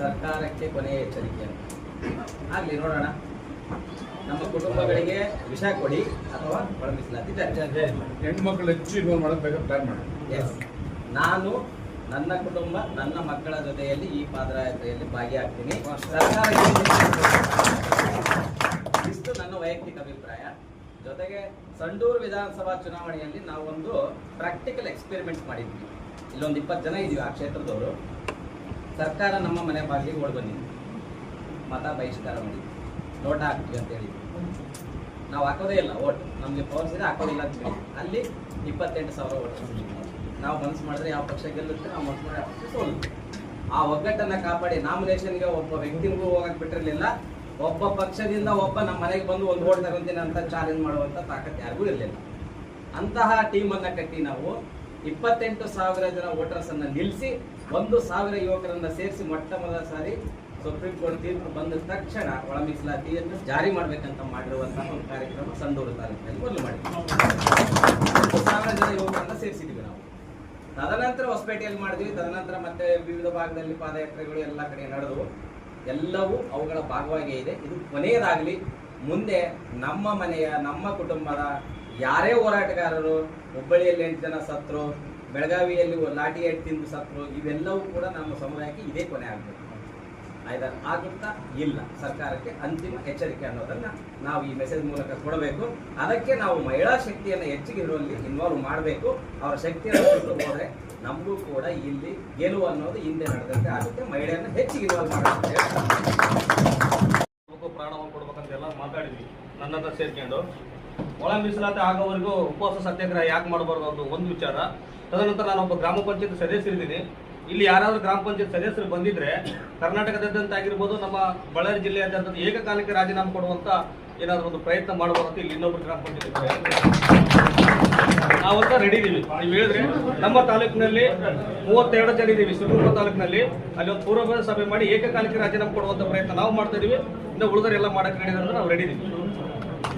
ಸರ್ಕಾರಕ್ಕೆ ಕೊನೆಯ ಎಚ್ಚರಿಕೆ ಆಗ್ಲಿ ನೋಡೋಣ. ನಮ್ಮ ಕುಟುಂಬಗಳಿಗೆ ವಿಷ ಕೊಡಿ ಅಥವಾ ಹೆಣ್ಮಕ್ಳು ಹೆಚ್ಚು ಇನ್ವಾಲ್ವ್ ಮಾಡೋದು ಬೇಕಾದ್ರೆ ಪ್ಲಾನ್ ಮಾಡಿ. ಎಸ್ ನಾನು ನನ್ನ ಕುಟುಂಬ ನನ್ನ ಮಕ್ಕಳ ಜೊತೆಯಲ್ಲಿ ಈ ಪಾದಯಾತ್ರೆಯಲ್ಲಿ ಭಾಗಿಯಾಗ್ತೀನಿ. ಸರ್ಕಾರಕ್ಕೆ ಇಷ್ಟು ನನ್ನ ವೈಯಕ್ತಿಕ ಅಭಿಪ್ರಾಯ. ಜೊತೆಗೆ ಸಂಡೂರು ವಿಧಾನಸಭಾ ಚುನಾವಣೆಯಲ್ಲಿ ನಾವೊಂದು ಪ್ರಾಕ್ಟಿಕಲ್ ಎಕ್ಸ್ಪೆರಿಮೆಂಟ್ ಮಾಡಿದ್ವಿ. ಇಲ್ಲೊಂದು ಇಪ್ಪತ್ತು ಜನ ಇದೀವಿ ಆ ಕ್ಷೇತ್ರದವರು. ಸರ್ಕಾರ ನಮ್ಮ ಮನೆ ಬಾಗಿಲಿಗೆ ಓಡ್ ಬಂದಿದೆ. ಮತ ಬಹಿಷ್ಕಾರ ಮಾಡಿದ್ವಿ ನೋಟ ಹಾಕ್ತೀವಿ ಅಂತ ನಾವು ಹಾಕೋದೇ ಇಲ್ಲ, ಓಟ್. ನಮಗೆ ಪವರ್ಸ್ ಇದೆ ಹಾಕೋದಿಲ್ಲ ಅಂತ ಅಲ್ಲಿ ಇಪ್ಪತ್ತೆಂಟು ಸಾವಿರ ಓಟ್ ನಾವು ಮನಸ್ಸು ಮಾಡಿದ್ರೆ ಯಾವ ಪಕ್ಷ ಗೆಲ್ಲುತ್ತೆ, ನಾವು ಮನಸ್ಸು ಮಾಡಿ ಯಾವ ಆ ಒಗ್ಗಟ್ಟನ್ನ ಕಾಪಾಡಿ ನಾಮಿನೇಷನ್ಗೆ ಒಬ್ಬ ವ್ಯಕ್ತಿಗೂ ಹೋಗಕ್ಕೆ ಬಿಟ್ಟಿರಲಿಲ್ಲ. ಒಬ್ಬ ಪಕ್ಷದಿಂದ ಒಬ್ಬ ನಮ್ಮ ಮನೆಗೆ ಬಂದು ಒಂದು ಓಟ್ ತಗೊಂತೀನಿ ಅಂತ ಚಾಲೆಂಜ್ ಮಾಡುವಂತ ತಾಕತ್ ಯಾರಿಗೂ ಇರಲಿಲ್ಲ. ಅಂತಹ ಟೀಮ್ ಅನ್ನ ಕಟ್ಟಿ ನಾವು ಇಪ್ಪತ್ತೆಂಟು ಸಾವಿರ ಜನ ವೋಟರ್ಸ್ ಅನ್ನ ನಿಲ್ಲಿಸಿ ಒಂದು ಸಾವಿರ ಯುವಕರನ್ನ ಸೇರಿಸಿ ಮೊಟ್ಟ ಮೊದಲ ಸಾರಿ ಸುಪ್ರೀಂ ಕೋರ್ಟ್ ತೀರ್ಪು ಬಂದ ತಕ್ಷಣ ಒಳ ಮೀಸಲಾತಿಯನ್ನು ಜಾರಿ ಮಾಡಬೇಕಂತ ಮಾಡಿರುವಂತಹ ಒಂದು ಕಾರ್ಯಕ್ರಮ ಸಂದೂರು ತಾಲೂಕಿನಲ್ಲಿ ಮೊದಲು ಮಾಡಿದ್ವಿ. ಒಂದು ಸಾವಿರ ಜನ ಯುವಕರನ್ನ ಸೇರಿಸಿದ್ವಿ ನಾವು. ತದನಂತರ ಹೊಸಪೇಟೆಯಲ್ಲಿ ಮಾಡಿದ್ವಿ. ತದನಂತರ ಮತ್ತೆ ವಿವಿಧ ಭಾಗದಲ್ಲಿ ಪಾದಯಾತ್ರೆಗಳು ಎಲ್ಲ ಕಡೆ ನಡೆದವು. ಎಲ್ಲವೂ ಅವುಗಳ ಭಾಗವಾಗಿಯೇ ಇದೆ. ಇದು ಕೊನೆಯದಾಗಲಿ. ಮುಂದೆ ನಮ್ಮ ಮನೆಯ, ನಮ್ಮ ಕುಟುಂಬದ ಯಾರೇ ಹೋರಾಟಗಾರರು, ಹುಬ್ಬಳ್ಳಿಯಲ್ಲಿ ಎಂಟು ಜನ ಸತ್ರು ಬೆಳಗಾವಿಯಲ್ಲಿ ಲಾಠಿ ಏಟ್ ತಿಂದು ಸತ್ರು ಇವೆಲ್ಲವೂ ಕೂಡ ನಮ್ಮ ಸಮುದಾಯಕ್ಕೆ ಇದೇ ಕೊನೆ ಆಗಬೇಕು. ಆಯ್ತಾ? ಆಗುತ್ತಾ? ಇಲ್ಲ. ಸರ್ಕಾರಕ್ಕೆ ಅಂತಿಮ ಎಚ್ಚರಿಕೆ ಅನ್ನೋದನ್ನು ನಾವು ಈ ಮೆಸೇಜ್ ಮೂಲಕ ಕೊಡಬೇಕು. ಅದಕ್ಕೆ ನಾವು ಮಹಿಳಾ ಶಕ್ತಿಯನ್ನು ಹೆಚ್ಚಿಗೆ ಇರುವಲ್ಲಿ ಇನ್ವಾಲ್ವ್ ಮಾಡಬೇಕು. ಅವರ ಶಕ್ತಿಯನ್ನು ಹೋದರೆ ನಮಗೂ ಕೂಡ ಇಲ್ಲಿ ಗೆಲುವು ಅನ್ನೋದು ಹಿಂದೆ ನಡೆದಂತೆ ಆಗುತ್ತೆ. ಮಹಿಳೆಯನ್ನು ಹೆಚ್ಚಿಗೆ ಇನ್ವಾಲ್ವ್ ಮಾಡಬೇಕು ನನ್ನನ್ನ ಸೇರ್ಕೊಂಡು. ಒಳ ಮೀಸಲಾತಿ ಆಗೋವರೆಗೂ ಉಪವಾಸ ಸತ್ಯಾಗ್ರಹ ಯಾಕೆ ಮಾಡಬಾರ್ದು ಅನ್ನೋದು ಒಂದು ವಿಚಾರ. ತದನಂತರ ನಾನೊಬ್ಬ ಗ್ರಾಮ ಪಂಚಾಯತ್ ಸದಸ್ಯರಿದ್ದೀನಿ. ಇಲ್ಲಿ ಯಾರಾದರೂ ಗ್ರಾಮ ಪಂಚಾಯತ್ ಸದಸ್ಯರು ಬಂದಿದ್ರೆ ಕರ್ನಾಟಕದಾದ್ಯಂತ ಆಗಿರ್ಬೋದು ನಮ್ಮ ಬಳ್ಳಾರಿ ಜಿಲ್ಲೆಯಾದ್ಯಂತ ಏಕಕಾಲಕ್ಕೆ ರಾಜೀನಾಮೆ ಕೊಡುವಂತ ಏನಾದರೂ ಒಂದು ಪ್ರಯತ್ನ ಮಾಡಬಹುದು ಅಂತ ಇಲ್ಲಿ ಇನ್ನೊಬ್ರು ಗ್ರಾಮ ಪಂಚಾಯತ್ ಅಂತ ರೆಡಿ ಇದೀವಿ. ನೀವು ಹೇಳಿದ್ರೆ ನಮ್ಮ ತಾಲೂಕಿನಲ್ಲಿ ಮೂವತ್ತೆರಡು ಜನ ಇದೀವಿ. ಸಿರುಗುಪ್ಪ ತಾಲೂಕಿನಲ್ಲಿ. ಅಲ್ಲಿ ಒಂದು ಪೂರ್ವಭಾವಿ ಸಭೆ ಮಾಡಿ ಏಕಕಾಲಕ್ಕೆ ರಾಜೀನಾಮೆ ಕೊಡುವಂತ ಪ್ರಯತ್ನ ನಾವು ಮಾಡ್ತಾ ಇದೀವಿ. ಇನ್ನು ಉಳಿದರೆಲ್ಲ ಮಾಡಕ್ಕೆ ರೆಡಿ ನಾವು ರೆಡಿ ಇದೀವಿ.